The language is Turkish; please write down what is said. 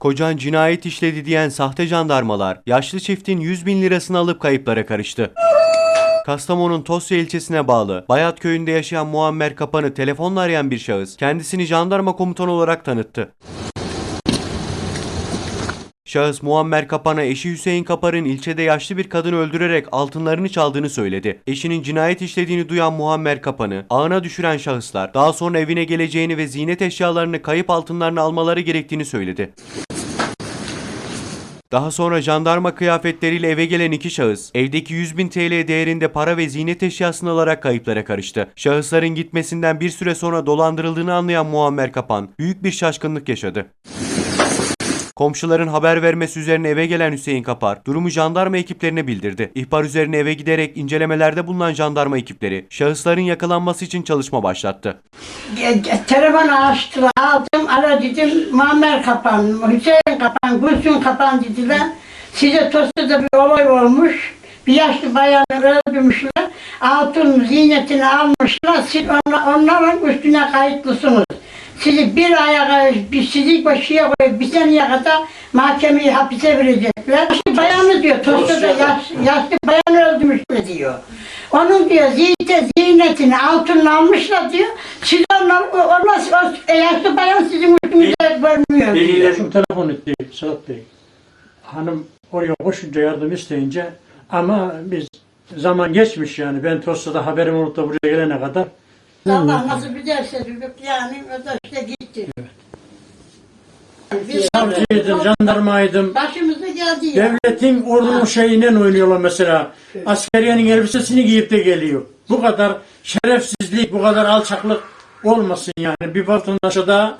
Kocan cinayet işledi diyen sahte jandarmalar yaşlı çiftin 100 bin lirasını alıp kayıplara karıştı. Kastamonu'nun Tosya ilçesine bağlı Bayat köyünde yaşayan Muammer Kapan'ı telefonla arayan bir şahıs kendisini jandarma komutanı olarak tanıttı. Şahıs Muammer Kapan'a eşi Hüseyin Kapar'ın ilçede yaşlı bir kadını öldürerek altınlarını çaldığını söyledi. Eşinin cinayet işlediğini duyan Muammer Kapan'ı ağına düşüren şahıslar daha sonra evine geleceğini ve ziynet eşyalarını kayıp altınlarını almaları gerektiğini söyledi. Daha sonra jandarma kıyafetleriyle eve gelen iki şahıs evdeki 100 bin TL değerinde para ve ziynet eşyasını alarak kayıplara karıştı. Şahısların gitmesinden bir süre sonra dolandırıldığını anlayan Muammer Kapan büyük bir şaşkınlık yaşadı. Komşuların haber vermesi üzerine eve gelen Hüseyin Kapar durumu jandarma ekiplerine bildirdi. İhbar üzerine eve giderek incelemelerde bulunan jandarma ekipleri şahısların yakalanması için çalışma başlattı. Telefonu açtılar. Aldım ara dedim Muammer Kapan, Hüseyin Kapan, Gülsün Kapan dediler. Size Tosya'da bir olay olmuş. Bir yaşlı bayanı öldürmüşler. Altın ziynetini almışlar. Siz onla- onların üstüne kayıtlısınız. Sizi bir aya bir sizi başıya koyup bir seneye kadar mahkemeye hapise verecekler. Yaşlı bayanı diyor, Tosya'da yaş, yaşlı bayanı öldürmüşler diyor. Onun diyor ziynet, ziynetini altın almışlar diyor. Siz onlar, onlar, o yaşlı bayan sizin üstünüze vermiyor diyor. Eşim telefon etti Sedat Bey. Hanım oraya koşunca yardım isteyince ama biz zaman geçmiş yani ben Tosya'da haberim olup da buraya gelene kadar Allah nasıl bilerse çocuk yani o da işte gitti. Biz savcıydım, jandarmaydım. başımıza geldi ya. Devletin ordunun şeyinden oynuyorlar mesela. Askeriyenin elbisesini giyip de geliyor. Bu kadar şerefsizlik, bu kadar alçaklık olmasın yani. Bir vatandaşa da